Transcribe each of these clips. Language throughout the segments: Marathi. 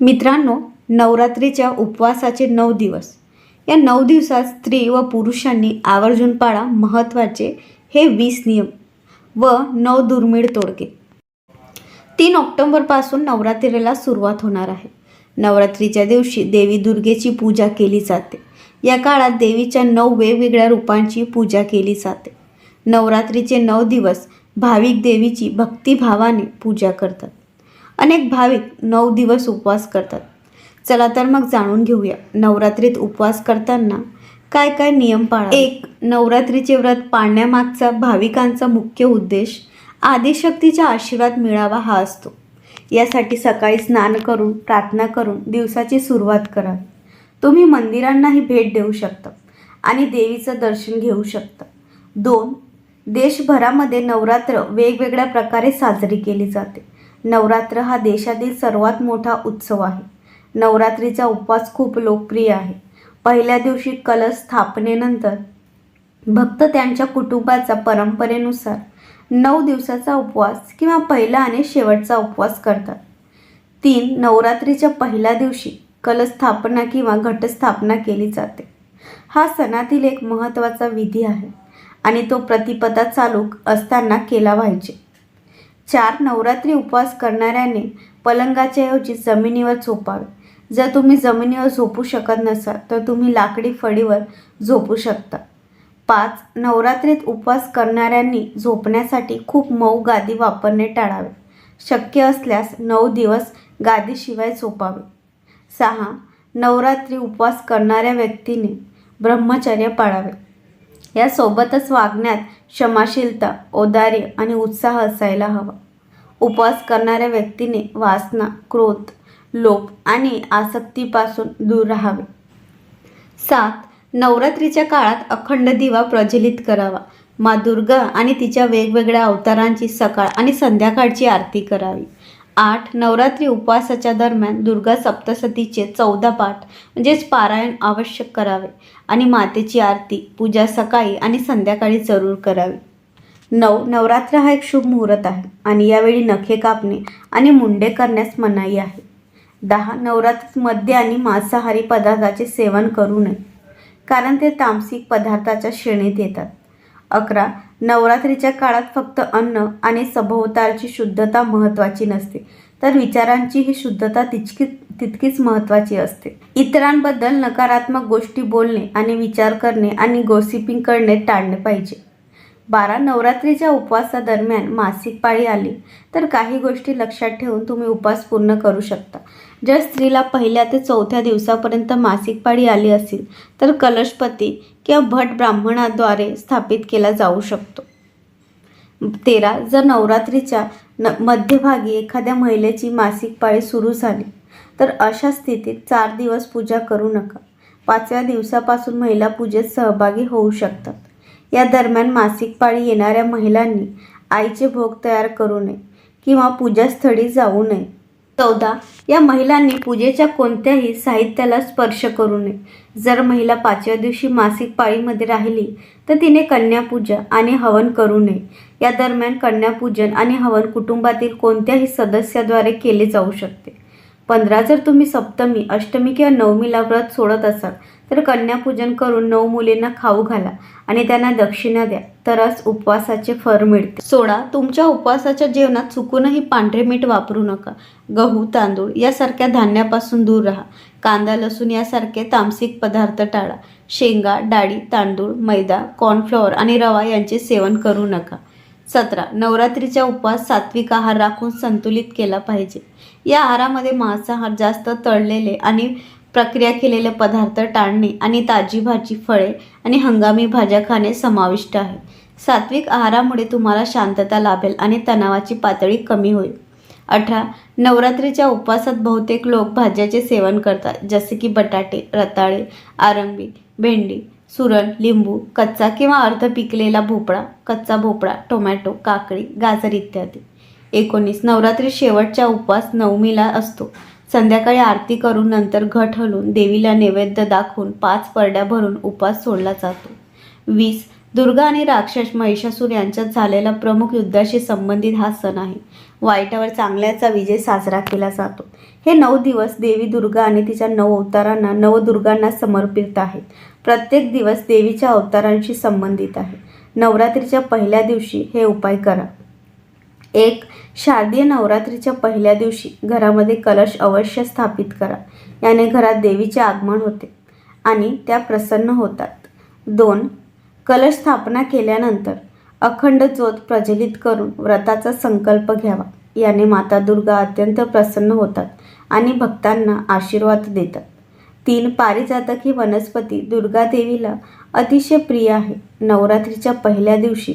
मित्रांनो नवरात्रीच्या उपवासाचे नऊ दिवस. या नऊ दिवसात स्त्री व पुरुषांनी आवर्जून पाळा महत्त्वाचे हे वीस नियम व नऊ दुर्मिळ तोडगे तीन ऑक्टोंबरपासून नवरात्रीला सुरुवात होणार आहे. नवरात्रीच्या दिवशी देवी दुर्गेची पूजा केली जाते. या काळात देवीच्या नऊ वेगवेगळ्या रूपांची पूजा केली जाते. नवरात्रीचे नऊ दिवस भाविक देवीची भक्तिभावाने पूजा करतात. अनेक भाविक नऊ दिवस उपवास करतात. चला तर मग जाणून घेऊया नवरात्रीत उपवास करताना काय काय नियम पाळा एक नवरात्रीचे व्रत पाळण्यामागचा भाविकांचा मुख्य उद्देश आदिशक्तीचा आशीर्वाद मिळावा हा असतो. यासाठी सकाळी स्नान करून प्रार्थना करून दिवसाची सुरुवात करा. तुम्ही मंदिरांनाही भेट देऊ शकता आणि देवीचं दर्शन घेऊ शकता. दोन देशभरामध्ये नवरात्र वेगवेगळ्या प्रकारे साजरी केली जाते. नवरात्र हा देशातील सर्वात मोठा उत्सव आहे. नवरात्रीचा उपवास खूप लोकप्रिय आहे. पहिल्या दिवशी कलश स्थापनेनंतर भक्त त्यांच्या कुटुंबाचा परंपरेनुसार नऊ दिवसाचा उपवास किंवा पहिला आणि शेवटचा उपवास करतात. तीन नवरात्रीच्या पहिल्या दिवशी कलस्थापना किंवा घटस्थापना केली जाते. हा सणातील एक महत्त्वाचा विधी आहे आणि तो प्रतिपदा चालू असताना केला पाहिजे. चार नवरात्री उपवास करणाऱ्याने पलंगाच्या ऐवजी जमिनीवर झोपावे. जर तुम्ही जमिनीवर झोपू शकत नसाल तर तुम्ही लाकडी फळीवर झोपू शकता. पाच नवरात्रीत उपवास करणाऱ्यांनी झोपण्यासाठी खूप मऊ गादी वापरणे टाळावे. शक्य असल्यास नऊ दिवस गादीशिवाय झोपावे. सहा नवरात्री उपवास करणाऱ्या व्यक्तीने ब्रह्मचर्य पाळावे. यासोबतच वागण्यात क्षमाशीलता औदार्य आणि उत्साह असायला हवा. उपवास करणाऱ्या व्यक्तीने वासना क्रोध लोभ आणि आसक्तीपासून दूर राहावे. सात नवरात्रीच्या काळात अखंड दिवा प्रज्वलित करावा. मा दुर्गा आणि तिच्या वेगवेगळ्या अवतारांची सकाळ आणि संध्याकाळची आरती करावी. आठ नवरात्री उपवासाच्या दरम्यान दुर्गा सप्तसतीचे चौदा पाठ म्हणजेच पारायण आवश्यक करावे आणि मातेची आरती पूजा सकाळी आणि संध्याकाळी जरूर करावी. नऊ नवरात्र हा एक शुभ मुहूर्त आहे आणि यावेळी नखे कापणे आणि मुंडे करण्यास मनाई आहे. दहा नवरात्रीत मद्य आणि मांसाहारी पदार्थाचे सेवन करू नये कारण ते तामसिक पदार्थाच्या श्रेणीत येतात. अकरा नवरात्रीच्या काळात फक्त अन्न आणि सभोवतालची शुद्धता महत्त्वाची नसते. तर विचारांची ही शुद्धता तितकी तितकीच महत्त्वाची असते. इतरांबद्दल नकारात्मक गोष्टी बोलणे आणि विचार करणे आणि गोसिपिंग करणे टाळणे पाहिजे. बारा नवरात्रीच्या उपवासादरम्यान मासिक पाळी आली. तर काही गोष्टी लक्षात ठेवून तुम्ही उपवास पूर्ण करू शकता. जर स्त्रीला पहिल्या ते चौथ्या दिवसापर्यंत मासिक पाळी आली असेल तर कलशपती किंवा भट ब्राह्मणाद्वारे स्थापित केला जाऊ शकतो. तेरा जर नवरात्रीच्या न मध्यभागी एखाद्या महिलेची मासिक पाळी सुरू झाली तर अशा स्थितीत चार दिवस पूजा करू नका. पाचव्या दिवसापासून महिला पूजेत सहभागी होऊ शकतात. या दरम्यान मासिक पाळी येणाऱ्या महिलांनी आईचे भोग तयार करू नये किंवा पूजास्थळी जाऊ नये. चौदा. या महिलांनी पूजेच्या कोणत्याही साहित्याला स्पर्श करू नये. जर महिला पाचव्या दिवशी मासिक पाळीमध्ये राहिली तर तिने कन्यापूजा आणि हवन करू नये. या दरम्यान कन्यापूजन आणि हवन कुटुंबातील कोणत्याही सदस्याद्वारे केले जाऊ शकते. पंधरा जर तुम्ही सप्तमी अष्टमी किंवा नवमीला व्रत सोडत असाल तर कन्यापूजन करून नऊ मुलींना खाऊ घाला आणि त्यांना दक्षिणा द्या. तरच उपवासाचे फर मिळते. सोळा तुमच्या उपवासाच्या जेवणात चुकूनही पांढरे मीठ वापरू नका. गहू तांदूळ यासारख्या धान्यापासून दूर राहा. कांदा लसूण यासारखे तामसिक पदार्थ टाळा. शेंगा डाळी तांदूळ मैदा कॉर्नफ्लॉवर आणि रवा यांचे सेवन करू नका. सतरा. नवरात्रीचा उपवास सात्विक आहार राखून संतुलित केला पाहिजे. या आहारामध्ये मांसाहार जास्त तळलेले आणि प्रक्रिया केलेले पदार्थ टाळणे आणि ताजी भाजी फळे आणि हंगामी भाज्या खाणे समाविष्ट आहे. सात्विक आहारामुळे तुम्हाला शांतता लाभेल आणि तणावाची पातळी कमी होईल. अठरा. नवरात्रीच्या उपवासात बहुतेक लोक भाज्याचे सेवन करतात जसे की बटाटे रताळे आरंबी भेंडी सुरण लिंबू कच्चा किंवा अर्ध पिकलेला भोपळा कच्चा भोपळा टोमॅटो काकडी गाजर इत्यादी. एकोणीस नवरात्री शेवटचा उपवास नवमीला असतो. संध्याकाळी आरती करून नंतर घट हलून देवीला नैवेद्य दाखवून पाच परड्या भरून उपवास सोडला जातो. वीस दुर्गा आणि राक्षस महिषासूर यांच्यात झालेला प्रमुख युद्धाशी संबंधित हा सण आहे. वाईटावर चांगल्याचा विजय साजरा केला जातो. हे नऊ दिवस देवी दुर्गा आणि तिच्या नऊ अवतारांना नवदुर्गांना समर्पित आहेत. प्रत्येक दिवस देवीच्या अवतारांशी संबंधित आहे. नवरात्रीच्या पहिल्या दिवशी हे उपाय करा. एक शारदीय नवरात्रीच्या पहिल्या दिवशी घरामध्ये कलश अवश्य स्थापित करा. याने घरात देवीचे आगमन होते आणि त्या प्रसन्न होतात. दोन कलश स्थापना केल्यानंतर अखंड ज्योत प्रज्वलित करून व्रताचा संकल्प घ्यावा. याने माता दुर्गा अत्यंत प्रसन्न होतात आणि भक्तांना आशीर्वाद देतात. तीन पारिजातक ही वनस्पती दुर्गा देवीला अतिशय प्रिय आहे. नवरात्रीच्या पहिल्या दिवशी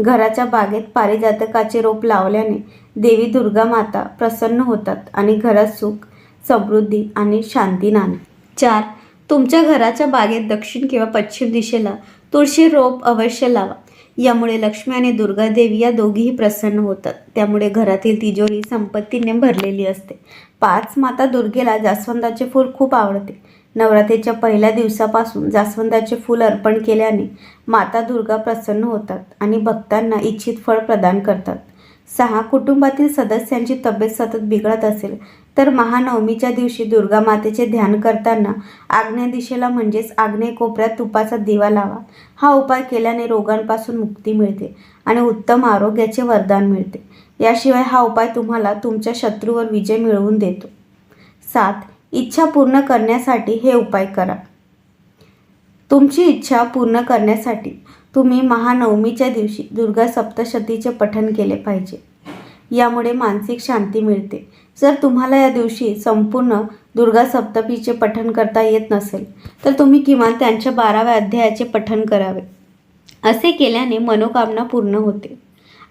घराच्या बागेत पारिजातकाचे रोप लावल्याने देवी दुर्गा माता प्रसन्न होतात आणि घरात सुख समृद्धी आणि शांती नाणे. चार तुमच्या घराच्या बागेत दक्षिण किंवा पश्चिम दिशेला तुळशी रोप अवश्य लावा. यामुळे लक्ष्मी आणि दुर्गा देवी या दोघीही प्रसन्न होतात. त्यामुळे घरातील तिजोरी संपत्तीने भरलेली असते. पाच माता दुर्गेला जास्वंदाचे फूल खूप आवडते. नवरात्रीच्या पहिल्या दिवसापासून जास्वंदाचे फूल अर्पण केल्याने माता दुर्गा प्रसन्न होतात आणि भक्तांना इच्छित फळ प्रदान करतात. सहा कुटुंबातील सदस्यांची तब्येत सतत बिघडत असेल तर महानवमीच्या दिवशी दुर्गा मातेचे ध्यान करताना आग्नेय दिशेला म्हणजेच आग्नेय कोपऱ्यात तुपाचा दिवा लावा. हा उपाय केल्याने रोगांपासून मुक्ती मिळते आणि उत्तम आरोग्याचे वरदान मिळते. याशिवाय हा उपाय तुम्हाला तुमच्या शत्रूवर विजय मिळवून देतो. सात इच्छा पूर्ण करण्यासाठी हे उपाय करा. तुमची इच्छा पूर्ण करण्यासाठी तुम्ही महानवमीच्या दिवशी दुर्गा सप्तशतीचे पठण केले पाहिजे. यामुळे मानसिक शांती मिळते. जर तुम्हाला या दिवशी संपूर्ण दुर्गा सप्तपीचे पठण करता येत नसेल तर तुम्ही किमान त्यांच्या बाराव्या अध्यायाचे पठण करावे. असे केल्याने मनोकामना पूर्ण होते.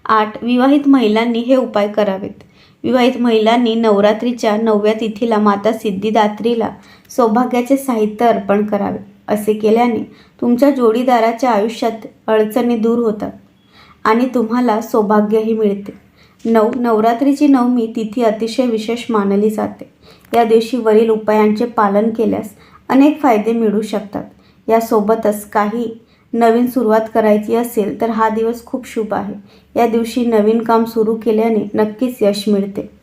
आठ विवाहित महिलांनी हे उपाय करावेत. विवाहित महिलांनी नवरात्रीच्या नवव्या तिथीला माता सिद्धिदात्रीला सौभाग्याचे साहित्य अर्पण करावे. असे केल्याने तुमच्या जोडीदाराच्या आयुष्यात अडचणी दूर होतात आणि तुम्हाला सौभाग्यही मिळते. नऊ नवरात्रीची नवमी तिथी अतिशय विशेष मानली जाते. या दिवशी वरील उपायांचे पालन केल्यास अनेक फायदे मिळू शकतात. यासोबतच काही नवीन सुरुवात करायची असेल तर हा दिवस खूप शुभ आहे. या दिवशी नवीन काम सुरू केल्याने नक्कीच यश मिळते.